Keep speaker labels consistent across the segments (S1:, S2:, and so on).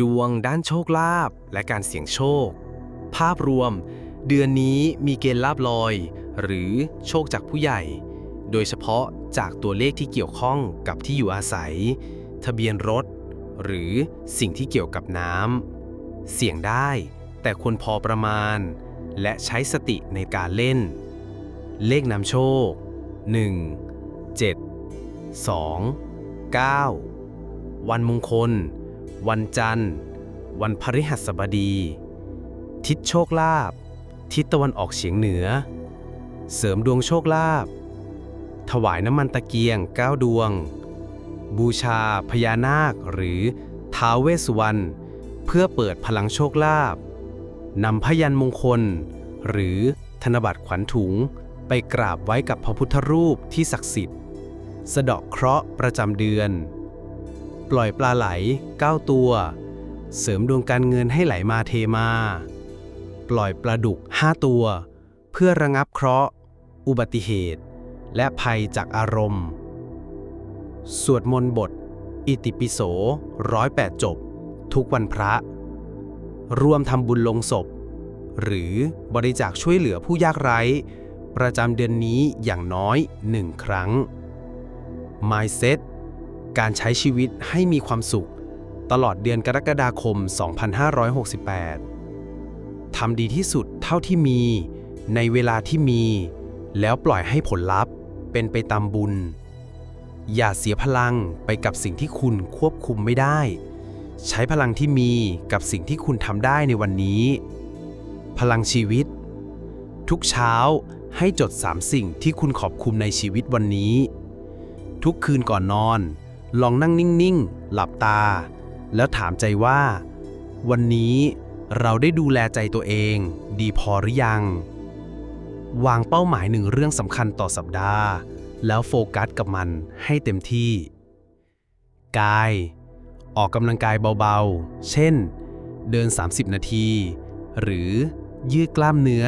S1: ดวงด้านโชคลาภและการเสี่ยงโชค ภาพรวม เดือนนี้มีเกณฑ์ลาบลอย หรือโชคจากผู้ใหญ่ โดยเฉพาะจากตัวเลขที่เกี่ยวข้องกับที่อยู่อาศัย ทะเบียนรถ หรือสิ่งที่เกี่ยวกับน้ำเสี่ยงได้ แต่ควรพอประมาณ และใช้สติในการเล่น เลขนำโชค 1 7 2 9 วันมงคล วันจันทร์ วันพฤหัสบดี ทิศโชคลาภ ทิศตะวันออกเฉียงเหนือ เสริมดวงโชคลาภ ถวายน้ำมันตะเกียง 9 ดวง บูชาพญานาคหรือท้าวเวสสุวรรณเพื่อเปิดพลังโชคลาภนำพยันมงคล หรือธนบัตรขวัญถุงไปกราบไว้กับพระพุทธรูปที่ศักดิ์สิทธิ์ สะเดาะเคราะห์ประจำเดือน ปล่อยปลาไหล 9 ตัว เสริมดวงการเงินให้ไหลมาเทมา ปล่อยปลาดุก 5 ตัว เพื่อระงับเคราะห์ อุบัติเหตุ และภัยจากอารมณ์ สวดมนต์บท อิติปิโสร้อยแปดจบ ทุกวันพระ ร่วมทำบุญลงศพ หรือบริจาคช่วยเหลือผู้ยากไร้ ประจำเดือนนี้อย่างน้อยหนึ่งครั้ง Mindset การใช้ชีวิตให้มีความสุข ตลอดเดือนกรกฎาคม 2568 ทำดีที่สุดเท่าที่มี ในเวลาที่มี แล้วปล่อยให้ผลลัพธ์เป็นไปตามบุญ อย่าเสียพลังไปกับสิ่งที่คุณควบคุมไม่ได้ ใช้พลังที่มีกับสิ่งที่คุณทำได้ในวันนี้ พลังชีวิต ทุกเช้าให้จดสามสิ่งที่คุณขอบคุณในชีวิตวันนี้ ทุกคืนก่อนนอน ลองนั่งนิ่งๆ หลับตา แล้วถามใจว่า วันนี้เราได้ดูแลใจตัวเอง ดีพอหรือยัง วางเป้าหมายหนึ่งเรื่องสำคัญต่อสัปดาห์ แล้วโฟกัสกับมันให้เต็มที่ กาย ออกกำลังกายเบาๆ เช่น เดิน 30 นาที หรือยืดกล้ามเนื้อ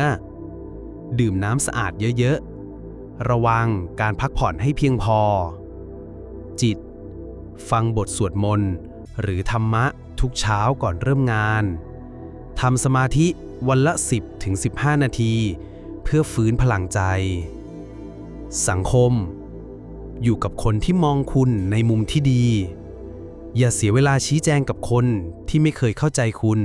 S1: ดื่มน้ำสะอาดเยอะๆ ระวังการพักผ่อนให้เพียงพอ จิต ฟังบทสวดมนต์ หรือธรรมะทุกเช้าก่อนเริ่มงานทำสมาธิวันละ 10ถึง15 นาที เพื่อฟื้นพลังใจ สังคม อยู่กับคนที่มองคุณในมุมที่ดี อย่าเสียเวลาชี้แจงกับคนที่ไม่เคยเข้าใจคุณ